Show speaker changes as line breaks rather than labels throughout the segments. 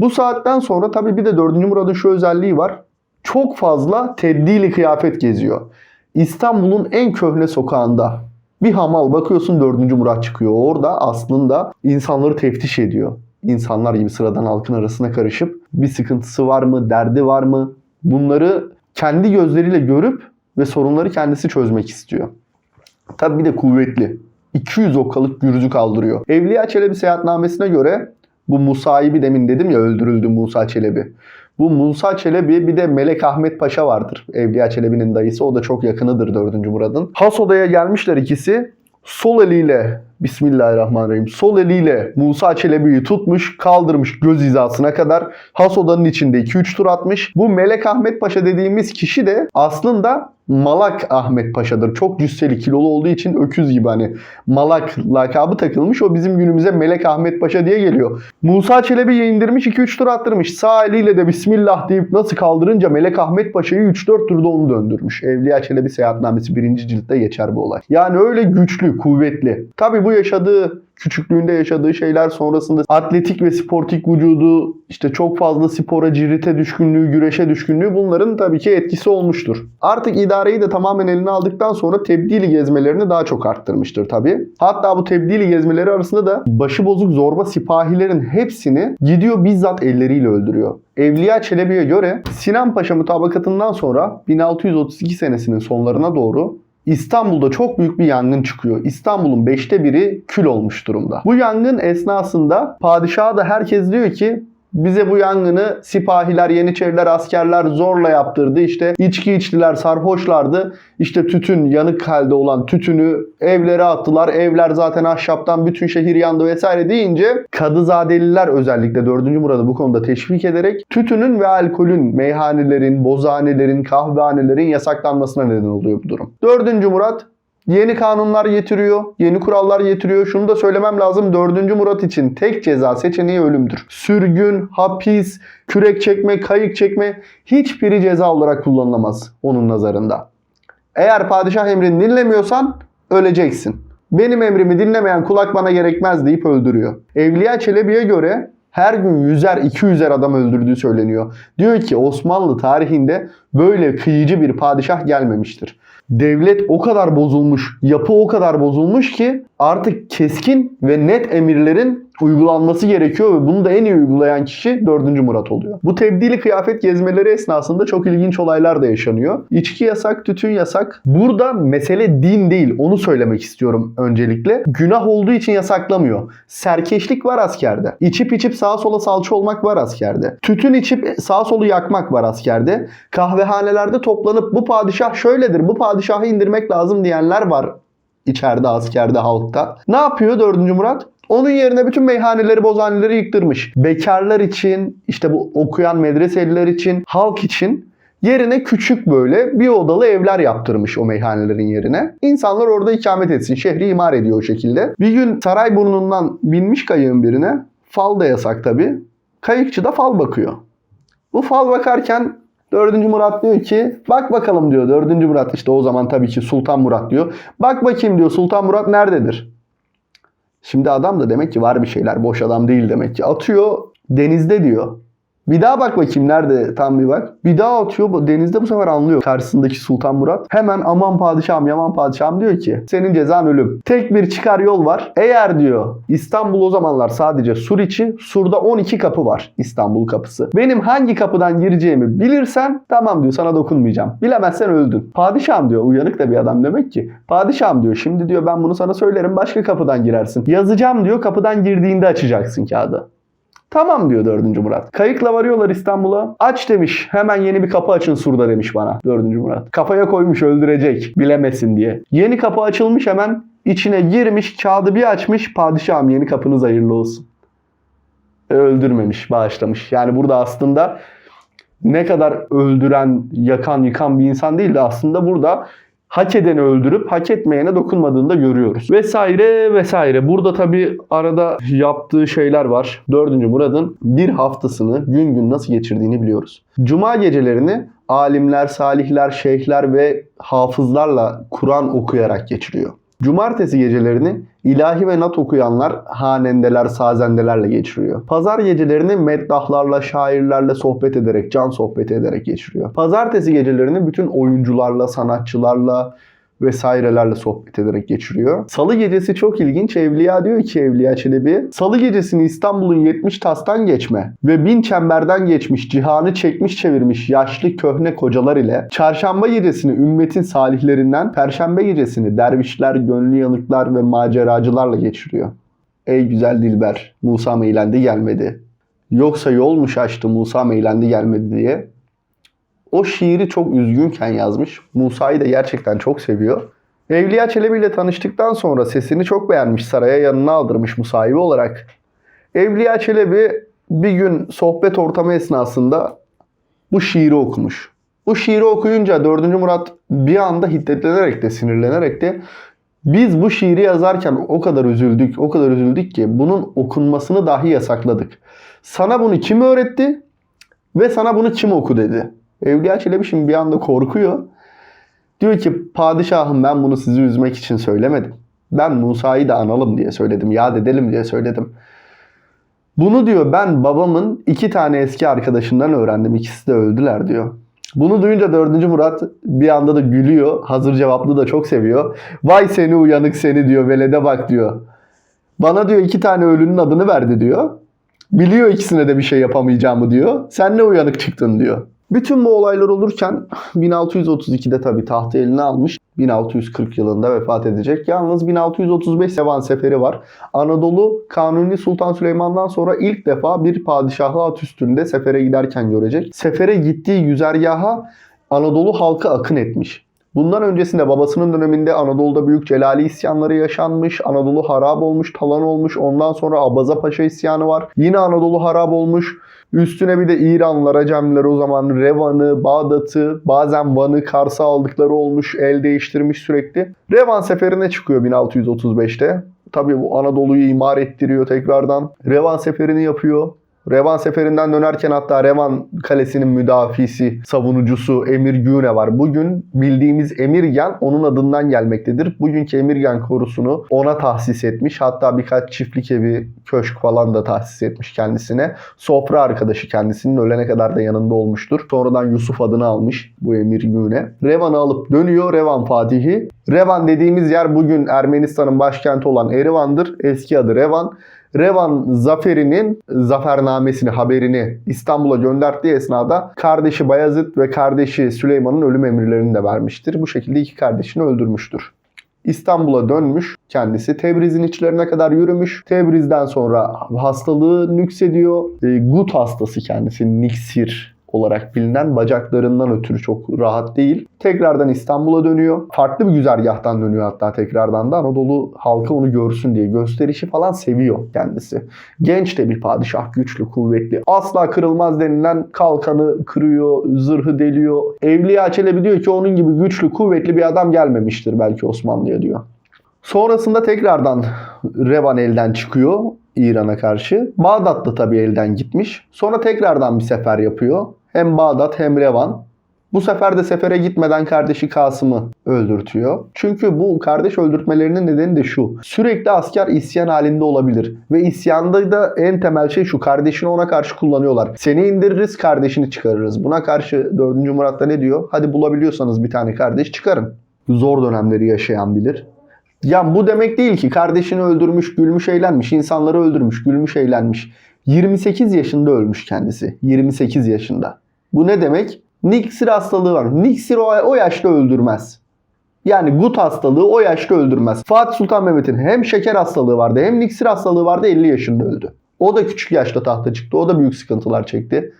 Bu saatten sonra tabii bir de 4. Murad'ın şu özelliği var. Çok fazla tebdili kıyafet geziyor. İstanbul'un en köhne sokağında bir hamal bakıyorsun 4. Murat çıkıyor. Orada aslında insanları teftiş ediyor. İnsanlar gibi sıradan halkın arasına karışıp bir sıkıntısı var mı, derdi var mı? Bunları kendi gözleriyle görüp ve sorunları kendisi çözmek istiyor. Tabii bir de kuvvetli. 200 okkalık gürzü kaldırıyor. Evliya Çelebi seyahatnamesine göre bu Musa'yı demin dedim ya öldürüldü Musa Çelebi. Bu Musa Çelebi bir de Melek Ahmet Paşa vardır. Evliya Çelebi'nin dayısı. O da çok yakınıdır 4. Murad'ın. Has odaya gelmişler ikisi. Sol eliyle Bismillahirrahmanirrahim. Sol eliyle Musa Çelebi'yi tutmuş, kaldırmış göz hizasına kadar. Has odanın içinde 2-3 tur atmış. Bu Melek Ahmet Paşa dediğimiz kişi de aslında Malak Ahmet Paşa'dır. Çok cüsseli, kilolu olduğu için öküz gibi hani Malak lakabı takılmış. O bizim günümüze Melek Ahmet Paşa diye geliyor. Musa Çelebi'yi indirmiş 2-3 tur attırmış. Sağ eliyle de Bismillah deyip nasıl kaldırınca Melek Ahmet Paşa'yı 3-4 turda onu döndürmüş. Evliya Çelebi seyahatnamesi 1. ciltte geçer bu olay. Yani öyle güçlü, kuvvetli. Tabi bu yaşadığı küçüklüğünde yaşadığı şeyler sonrasında atletik ve sportik vücudu, işte çok fazla spora, cirite düşkünlüğü, güreşe düşkünlüğü bunların tabii ki etkisi olmuştur. Artık idareyi de tamamen eline aldıktan sonra tebdili gezmelerini daha çok arttırmıştır tabii. Hatta bu tebdili gezmeleri arasında da başı bozuk zorba sipahilerin hepsini gidiyor bizzat elleriyle öldürüyor. Evliya Çelebi'ye göre Sinan Paşa mutabakatından sonra 1632 senesinin sonlarına doğru İstanbul'da çok büyük bir yangın çıkıyor. İstanbul'un beşte biri kül olmuş durumda. Bu yangın esnasında padişaha da herkes diyor ki bize bu yangını sipahiler, yeniçeriler, askerler zorla yaptırdı. İşte içki içtiler, sarhoşlardı. İşte tütün, yanık halde olan tütünü evlere attılar. Evler zaten ahşaptan bütün şehir yandı vesaire deyince Kadızadeliler özellikle 4. Murad'ı bu konuda teşvik ederek tütünün ve alkolün, meyhanelerin, bozhanelerin, kahvehanelerin yasaklanmasına neden oluyor bu durum. 4. Murat Yeni kanunlar getiriyor, yeni kurallar getiriyor. Şunu da söylemem lazım. 4. Murat için tek ceza seçeneği ölümdür. Sürgün, hapis, kürek çekme, kayık çekme hiçbiri ceza olarak kullanılamaz onun nazarında. Eğer padişah emrini dinlemiyorsan öleceksin. Benim emrimi dinlemeyen kulak bana gerekmez deyip öldürüyor. Evliya Çelebi'ye göre her gün yüzer 200'er adam öldürdüğü söyleniyor. Diyor ki Osmanlı tarihinde böyle kıyıcı bir padişah gelmemiştir. Devlet o kadar bozulmuş, yapı o kadar bozulmuş ki artık keskin ve net emirlerin uygulanması gerekiyor ve bunu da en iyi uygulayan kişi 4. Murat oluyor. Bu tebdili kıyafet gezmeleri esnasında çok ilginç olaylar da yaşanıyor. İçki yasak, tütün yasak. Burada mesele din değil. Onu söylemek istiyorum öncelikle. Günah olduğu için yasaklamıyor. Serkeşlik var askerde. İçip içip sağa sola salça olmak var askerde. Tütün içip sağa solu yakmak var askerde. Kahvehanelerde toplanıp bu padişah şöyledir, bu padişahı indirmek lazım diyenler var içeride, askerde, halkta. Ne yapıyor 4. Murat? Onun yerine bütün meyhaneleri, bozhaneleri yıktırmış. Bekarlar için, işte bu okuyan medreseliler için, halk için yerine küçük böyle bir odalı evler yaptırmış o meyhanelerin yerine. İnsanlar orada ikamet etsin. Şehri imar ediyor o şekilde. Bir gün Sarayburnu'ndan binmiş kayığın birine. Fal da yasak tabi. Kayıkçı da fal bakıyor. Bu fal bakarken 4. Murat diyor ki bak bakalım diyor 4. Murat işte o zaman tabii ki Sultan Murat diyor. Bak bakayım diyor Sultan Murat nerededir? Şimdi adam da demek ki var bir şeyler. Boş adam değil demek ki. Atıyor denizde diyor. Bir daha bak bakayım nerede tam bir bak. Bir daha atıyor denizde bu sefer anlıyor karşısındaki Sultan Murat. Hemen aman padişahım yaman padişahım diyor ki senin cezan ölüm. Tek bir çıkar yol var. Eğer diyor İstanbul o zamanlar sadece sur içi. Surda 12 kapı var İstanbul kapısı. Benim hangi kapıdan gireceğimi bilirsen tamam diyor sana dokunmayacağım. Bilemezsen öldün. Padişahım diyor uyanık da bir adam demek ki. Padişahım diyor şimdi diyor ben bunu sana söylerim başka kapıdan girersin. Yazacağım diyor kapıdan girdiğinde açacaksın kağıdı. Tamam diyor 4. Murat. Kayıkla varıyorlar İstanbul'a. Aç demiş. Hemen yeni bir kapı açın surda demiş bana 4. Murat. Kafaya koymuş öldürecek bilemesin diye. Yeni kapı açılmış hemen. içine girmiş kağıdı bir açmış. Padişahım yeni kapınız hayırlı olsun. E, öldürmemiş, bağışlamış. Yani burada aslında ne kadar öldüren, yakan, yıkan bir insan değil de aslında burada hak edeni öldürüp hak etmeyene dokunmadığını da görüyoruz. Vesaire vesaire. Burada tabi arada yaptığı şeyler var. 4. Murad'ın bir haftasını gün gün nasıl geçirdiğini biliyoruz. Cuma gecelerini alimler, salihler, şeyhler ve hafızlarla Kur'an okuyarak geçiriyor. Cumartesi gecelerini ilahi ve nat okuyanlar hanendeler, sazendelerle geçiriyor. Pazar gecelerini meddahlarla, şairlerle sohbet ederek, can sohbeti ederek geçiriyor. Pazartesi gecelerini bütün oyuncularla, sanatçılarla, vesairelerle sohbet ederek geçiriyor. Salı gecesi çok ilginç. Evliya diyor ki Evliya Çelebi. Salı gecesini İstanbul'un 70 tastan geçme ve bin çemberden geçmiş, cihanı çekmiş çevirmiş yaşlı köhne kocalar ile çarşamba gecesini ümmetin salihlerinden, perşembe gecesini dervişler, gönlü yanıklar ve maceracılarla geçiriyor. Ey güzel Dilber, Musa meylendi gelmedi. Yoksa yol mu şaştı Musa meylendi gelmedi diye o şiiri çok üzgünken yazmış. Musa'yı da gerçekten çok seviyor. Evliya Çelebi ile tanıştıktan sonra sesini çok beğenmiş. Saraya yanına aldırmış musahibi olarak. Evliya Çelebi bir gün sohbet ortamı esnasında bu şiiri okumuş. Bu şiiri okuyunca 4. Murat bir anda hiddetlenerek de sinirlenerek de biz bu şiiri yazarken o kadar üzüldük, o kadar üzüldük ki bunun okunmasını dahi yasakladık. Sana bunu kim öğretti ve sana bunu kim oku dedi. Evliya Çelebi şimdi bir anda korkuyor. Diyor ki padişahım ben bunu sizi üzmek için söylemedim. Ben Musa'yı da analım diye söyledim. Yad edelim diye söyledim. Bunu diyor ben babamın iki tane eski arkadaşından öğrendim. İkisi de öldüler diyor. Bunu duyunca 4. Murat bir anda da gülüyor. Hazır cevaplı da çok seviyor. Vay seni uyanık seni diyor. Velede bak diyor. Bana diyor iki tane ölünün adını verdi diyor. Biliyor ikisine de bir şey yapamayacağımı diyor. Sen ne uyanık çıktın diyor. Bütün bu olaylar olurken 1632'de tabii tahtı eline almış. 1640 yılında vefat edecek. Yalnız 1635 Sevan Seferi var. Anadolu Kanuni Sultan Süleyman'dan sonra ilk defa bir padişahı at üstünde sefere giderken görecek. Sefere gittiği güzergaha Anadolu halkı akın etmiş. Bundan öncesinde babasının döneminde Anadolu'da büyük Celali isyanları yaşanmış. Anadolu harap olmuş, talan olmuş. Ondan sonra Abaza Paşa isyanı var. Yine Anadolu harap olmuş. Üstüne bir de İranlılar, Acemliler o zaman Revan'ı, Bağdat'ı, bazen Van'ı, Kars'ı aldıkları olmuş, el değiştirmiş sürekli. Revan seferine çıkıyor 1635'te. Tabii bu Anadolu'yu imar ettiriyor tekrardan. Revan seferini yapıyor. Revan seferinden dönerken hatta Revan Kalesi'nin müdafisi, savunucusu Emir Güne var. Bugün bildiğimiz Emirgen onun adından gelmektedir. Bugünkü Emirgen korusunu ona tahsis etmiş. Hatta birkaç çiftlik evi, köşk falan da tahsis etmiş kendisine. Sofra arkadaşı kendisinin ölene kadar da yanında olmuştur. Sonradan Yusuf adını almış bu Emir Güne. Revan'ı alıp dönüyor Revan Fatihi. Revan dediğimiz yer bugün Ermenistan'ın başkenti olan Erivan'dır. Eski adı Revan. Revan zaferinin zafernamesini, haberini İstanbul'a gönderdiği esnada kardeşi Bayezid ve kardeşi Süleyman'ın ölüm emirlerini de vermiştir. Bu şekilde iki kardeşini öldürmüştür. İstanbul'a dönmüş kendisi. Tebriz'in içlerine kadar yürümüş. Tebriz'den sonra hastalığı nüksediyor. E, gut hastası kendisi. Niksir olarak bilinen bacaklarından ötürü çok rahat değil. Tekrardan İstanbul'a dönüyor. Farklı bir güzergahtan dönüyor hatta tekrardan da Anadolu halkı onu görsün diye. Gösterişi falan seviyor kendisi. Genç de bir padişah, güçlü, kuvvetli. Asla kırılmaz denilen kalkanı kırıyor, zırhı deliyor. Evliya Çelebi diyor ki onun gibi güçlü, kuvvetli bir adam gelmemiştir belki Osmanlı'ya diyor. Sonrasında tekrardan Revan elden çıkıyor İran'a karşı. Bağdat da tabii elden gitmiş. Sonra tekrardan bir sefer yapıyor. Hem Bağdat hem Revan. Bu sefer de sefere gitmeden kardeşi Kasım'ı öldürtüyor. Çünkü bu kardeş öldürtmelerinin nedeni de şu. Sürekli asker isyan halinde olabilir. Ve isyanda da en temel şey şu. Kardeşini ona karşı kullanıyorlar. Seni indiririz kardeşini çıkarırız. Buna karşı 4. Murat da ne diyor? Hadi bulabiliyorsanız bir tane kardeş çıkarın. Zor dönemleri yaşayan bilir. Ya bu demek değil ki kardeşini öldürmüş, gülmüş, eğlenmiş, insanları öldürmüş, gülmüş, eğlenmiş. 28 yaşında ölmüş kendisi. 28 yaşında. Bu ne demek? Niksir hastalığı var. Niksir o, o yaşta öldürmez. Yani gut hastalığı o yaşta öldürmez. Fatih Sultan Mehmet'in hem şeker hastalığı vardı hem niksir hastalığı vardı 50 yaşında öldü. O da küçük yaşta tahta çıktı. O da büyük sıkıntılar çekti.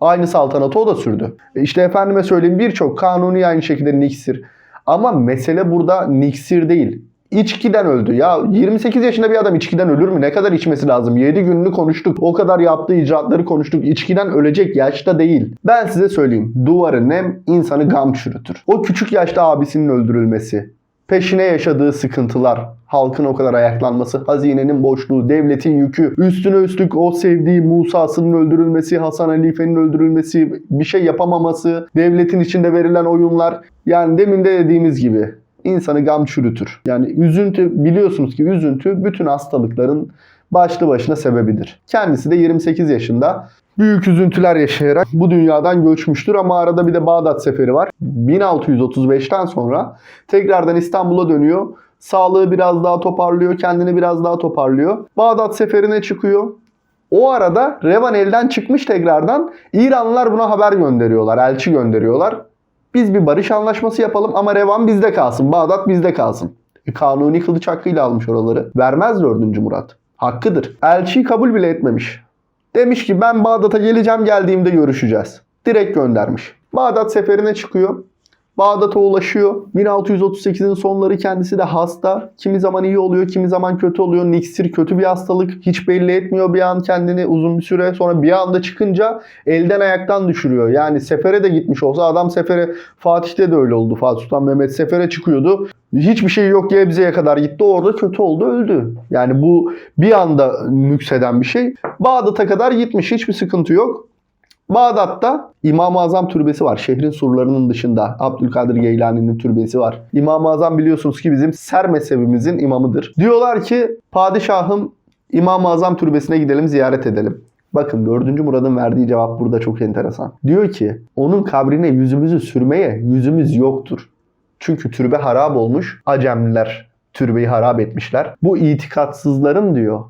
Aynı saltanatı o da sürdü. E İşte efendime söyleyeyim birçok kanuni aynı şekilde niksir. Ama mesele burada niksir değil. İçkiden öldü. Ya 28 yaşında bir adam içkiden ölür mü? Ne kadar içmesi lazım? 7 gününü konuştuk. O kadar yaptığı icraatları konuştuk. İçkiden ölecek yaşta değil. Ben size söyleyeyim. Duvarı nem insanı gam çürütür. O küçük yaşta abisinin öldürülmesi. Peşine yaşadığı sıkıntılar, halkın o kadar ayaklanması, hazinenin boşluğu, devletin yükü, üstüne üstlük o sevdiği Musa'sının öldürülmesi, Hasan Halife'nin öldürülmesi, bir şey yapamaması, devletin içinde verilen oyunlar. Yani demin de dediğimiz gibi insanı gam çürütür. Yani üzüntü biliyorsunuz ki üzüntü bütün hastalıkların başlı başına sebebidir. Kendisi de 28 yaşında büyük üzüntüler yaşayarak bu dünyadan göçmüştür ama arada bir de Bağdat seferi var. 1635'ten sonra tekrardan İstanbul'a dönüyor. Sağlığı biraz daha toparlıyor, kendini biraz daha toparlıyor. Bağdat seferine çıkıyor. O arada Revan elden çıkmış tekrardan. İranlılar buna haber gönderiyorlar, elçi gönderiyorlar. Biz bir barış anlaşması yapalım ama Revan bizde kalsın, Bağdat bizde kalsın. E, kanuni kılıç hakkıyla almış oraları. Vermez 4. Murat. Hakkıdır. Elçiyi kabul bile etmemiş. Demiş ki ben Bağdat'a geleceğim geldiğimde görüşeceğiz. Direkt göndermiş. Bağdat seferine çıkıyor. Bağdat'a ulaşıyor. 1638'in sonları kendisi de hasta. Kimi zaman iyi oluyor, kimi zaman kötü oluyor. Niksir kötü bir hastalık. Hiç belli etmiyor bir an kendini uzun bir süre. Sonra bir anda çıkınca elden ayaktan düşürüyor. Yani sefere de gitmiş olsa adam sefere Fatih'te de öyle oldu. Fatih Sultan Mehmet sefere çıkıyordu. Hiçbir şey yok Gebze'ye kadar gitti. Orada kötü oldu öldü. Yani bu bir anda nükseden bir şey. Bağdat'a kadar gitmiş. Hiçbir sıkıntı yok. Bağdat'ta İmam-ı Azam türbesi var. Şehrin surlarının dışında. Abdülkadir Geylani'nin türbesi var. İmam-ı Azam biliyorsunuz ki bizim Ser mezhebimizin imamıdır. Diyorlar ki padişahım İmam-ı Azam türbesine gidelim ziyaret edelim. Bakın 4. Murad'ın verdiği cevap burada çok enteresan. Diyor ki onun kabrine yüzümüzü sürmeye yüzümüz yoktur. Çünkü türbe harap olmuş. Acemliler türbeyi harap etmişler. Bu itikatsızların diyor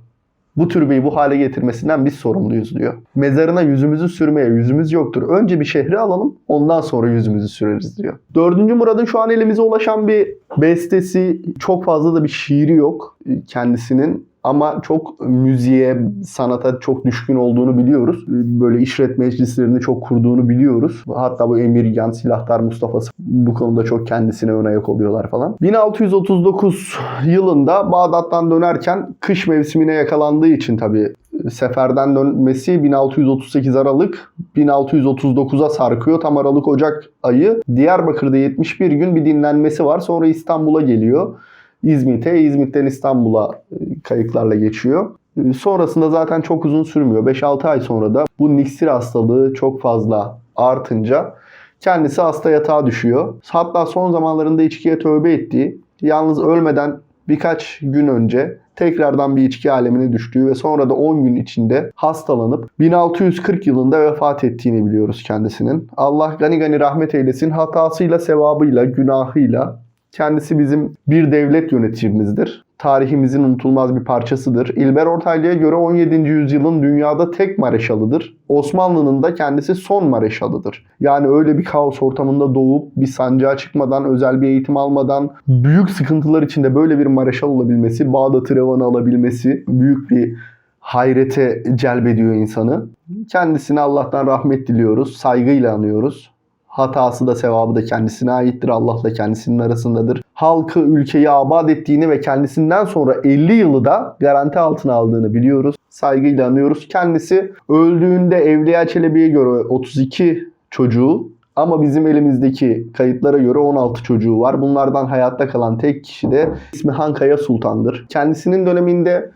bu türbeyi bu hale getirmesinden biz sorumluyuz diyor. Mezarına yüzümüzü sürmeye yüzümüz yoktur. Önce bir şehri alalım ondan sonra yüzümüzü süreriz diyor. Dördüncü Murad'ın şu an elimize ulaşan bir bestesi çok fazla da bir şiiri yok kendisinin. Ama çok müziğe, sanata çok düşkün olduğunu biliyoruz. Böyle işret meclislerini çok kurduğunu biliyoruz. Hatta bu Emirgan, Silahtar Mustafa'sı bu konuda çok kendisine ön ayak oluyorlar falan. 1639 yılında Bağdat'tan dönerken kış mevsimine yakalandığı için tabii seferden dönmesi 1638 Aralık 1639'a sarkıyor. Tam Aralık Ocak ayı. Diyarbakır'da 71 gün bir dinlenmesi var. Sonra İstanbul'a geliyor. İzmit'e, İzmit'ten İstanbul'a e, kayıklarla geçiyor. E, Sonrasında zaten çok uzun sürmüyor. 5-6 ay sonra da bu niksir hastalığı çok fazla artınca kendisi hasta yatağa düşüyor. Hatta son zamanlarında içkiye tövbe ettiği, yalnız ölmeden birkaç gün önce tekrardan bir içki alemine düştüğü ve sonra da 10 gün içinde hastalanıp 1640 yılında vefat ettiğini biliyoruz kendisinin. Allah gani gani rahmet eylesin. Hatasıyla, sevabıyla, günahıyla Kendisi bizim bir devlet yöneticimizdir. Tarihimizin unutulmaz bir parçasıdır. İlber Ortaylı'ya göre 17. yüzyılın dünyada tek mareşalıdır. Osmanlı'nın da kendisi son mareşalıdır. Yani öyle bir kaos ortamında doğup bir sancağa çıkmadan, özel bir eğitim almadan, büyük sıkıntılar içinde böyle bir mareşal olabilmesi, Bağdat'ı revanı alabilmesi büyük bir hayrete celbediyor insanı. Kendisine Allah'tan rahmet diliyoruz, saygıyla anıyoruz. Hatası da sevabı da kendisine aittir. Allah da kendisinin arasındadır. Halkı, ülkeyi abad ettiğini ve kendisinden sonra 50 yılı da garanti altına aldığını biliyoruz. Saygıyla anıyoruz. Kendisi öldüğünde Evliya Çelebi'ye göre 32 çocuğu ama bizim elimizdeki kayıtlara göre 16 çocuğu var. Bunlardan hayatta kalan tek kişi de ismi Hankaya Sultan'dır. Kendisinin döneminde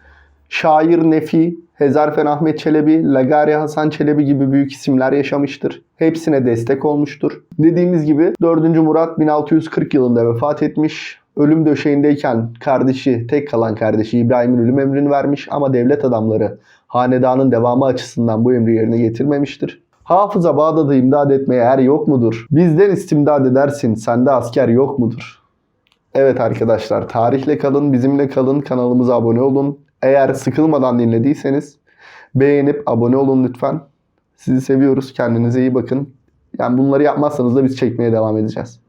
şair Nefi, Hezarfen Ahmet Çelebi, Lagari Hasan Çelebi gibi büyük isimler yaşamıştır. Hepsine destek olmuştur. Dediğimiz gibi 4. Murat 1640 yılında vefat etmiş. Ölüm döşeğindeyken kardeşi, tek kalan kardeşi İbrahim'in ölüm emrini vermiş ama devlet adamları hanedanın devamı açısından bu emri yerine getirmemiştir. Hafıza Bağdat'ı imdad etmeye er yok mudur? Bizden istimdad edersin, sende asker yok mudur? Evet arkadaşlar tarihle kalın, bizimle kalın, kanalımıza abone olun. Eğer sıkılmadan dinlediyseniz beğenip abone olun lütfen. Sizi seviyoruz. Kendinize iyi bakın. Yani bunları yapmazsanız da biz çekmeye devam edeceğiz.